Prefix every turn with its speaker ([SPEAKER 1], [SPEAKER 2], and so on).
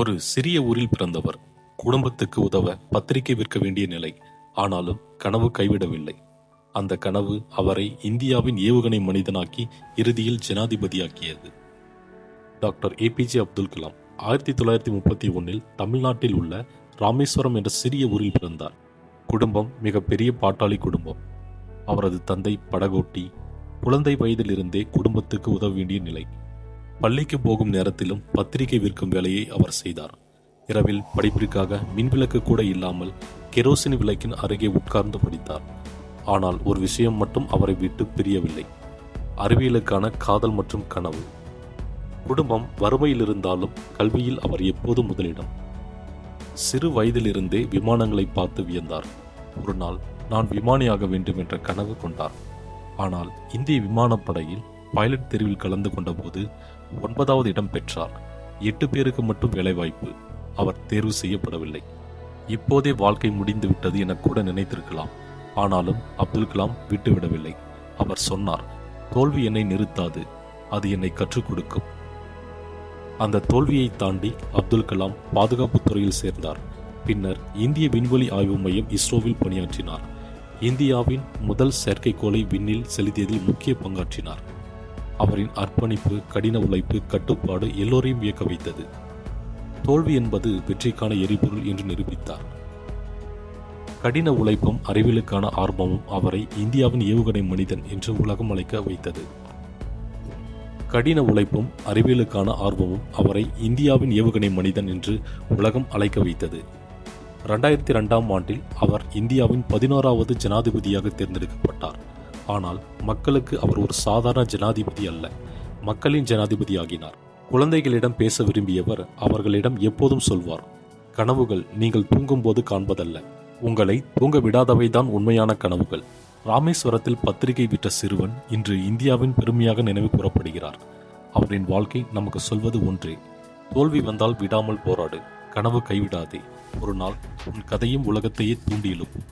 [SPEAKER 1] ஒரு சிறிய ஊரில் பிறந்தவர். குடும்பத்துக்கு உதவ பத்திரிகை விற்க வேண்டிய நிலை. ஆனாலும் கனவு கைவிடவில்லை. அந்த கனவு அவரை இந்தியாவின் ஏவுகணை மனிதனாக்கி இறுதியில் ஜனாதிபதியாக்கியது. Doctor A P J Abdul Kalam ஆயிரத்தி தொள்ளாயிரத்தி முப்பத்தி ஒன்னில் தமிழ்நாட்டில் உள்ள ராமேஸ்வரம் என்ற சிறிய ஊரில் பிறந்தார். குடும்பம் மிகப்பெரிய பாட்டாளி குடும்பம். அவரது தந்தை படகோட்டி குழந்தை வயதிலிருந்தே குடும்பத்துக்கு உதவ வேண்டிய நிலை. பள்ளிக்கு போகும் நேரத்திலும் பத்திரிகை விற்கும் வேலையை அவர் செய்தார். இரவில் படிப்பிற்காக மின்விளக்கு கூட இல்லாமல் கெரோசின் விளக்கின் அருகே உட்கார்ந்து படித்தார். ஆனால் ஒரு விஷயம் மட்டும் அவரை விட்டு பிரியவில்லை. அறிவியலுக்கான காதல் மற்றும் கனவு. குடும்பம் வறுமையில் இருந்தாலும் கல்வியில் அவர் எப்போதும் முதலிடம்? சிறு வயதிலிருந்தே விமானங்களை பார்த்து வியந்தார். ஒரு நாள் நான் விமானியாக வேண்டும் என்ற கனவு கொண்டார். ஆனால் இந்திய விமானப்படையில் பைலட் தேர்வில் கலந்து கொண்டபோது ஒன்பதாவது இடம் பெற்றார். எட்டு பேருக்கு மட்டும் வேலைவாய்ப்பு. அவர் தேர்வு செய்யப்படவில்லை. இப்போதே வாழ்க்கை முடிந்து விட்டது என கூட நினைத்திருக்கலாம். ஆனாலும் அப்துல் கலாம் விட்டுவிடவில்லை அவர் சொன்னார் தோல்வி என்னை நிறுத்தாது. அது என்னை கற்றுக் கொடுக்கும். அந்த தோல்வியை தாண்டி அப்துல் கலாம் பாதுகாப்பு துறையில் சேர்ந்தார். பின்னர் இந்திய விண்வெளி ஆய்வு மையம் இஸ்ரோவில் பணியாற்றினார். இந்தியாவின் முதல் செயற்கைக்கோளை விண்ணில் செலுத்தியதில் முக்கிய பங்காற்றினார். அவரின் அர்ப்பணிப்பு கடின உழைப்பு கட்டுப்பாடு எல்லோரையும் வியக்க வைத்தது. தோல்வி என்பது வெற்றிக்கான எரிபொருள் என்று நிரூபித்தார். கடின உழைப்பும் அறிவியலுக்கான ஆர்வமும் அவரை இந்தியாவின் ஏவுகணை மனிதன் என்று உலகம் அழைக்க வைத்தது. கடின உழைப்பும் அறிவியலுக்கான ஆர்வமும் அவரை இந்தியாவின் ஏவுகணை மனிதன் என்று உலகம் அழைக்க வைத்தது. ரெண்டாயிரத்தி ரெண்டாம் ஆண்டில் அவர் இந்தியாவின் பதினோராவது ஜனாதிபதியாக தேர்ந்தெடுக்கப்பட்டார். ஆனால் மக்களுக்கு அவர் ஒரு சாதாரண ஜனாதிபதி அல்ல. மக்களின் ஜனாதிபதி ஆகினார் குழந்தைகளிடம் பேச விரும்பியவர் அவர்களிடம் எப்போதும் சொல்வார் கனவுகள் நீங்கள் தூங்கும்போது காண்பதல்ல. உங்களை தூங்க விடாதவைதான் உண்மையான கனவுகள். ராமேஸ்வரத்தில் பத்திரிகை விட்ட சிறுவன் இன்று இந்தியாவின் பெருமையாக நினைவு கூறப்படுகிறார். அவரின் வாழ்க்கை நமக்கு சொல்வது ஒன்றே. தோல்வி வந்தால் விடாமல் போராடு. கனவு கைவிடாதே. ஒரு நாள் உன் கதையும் உலகத்தையே தூண்டியெழுப்பும்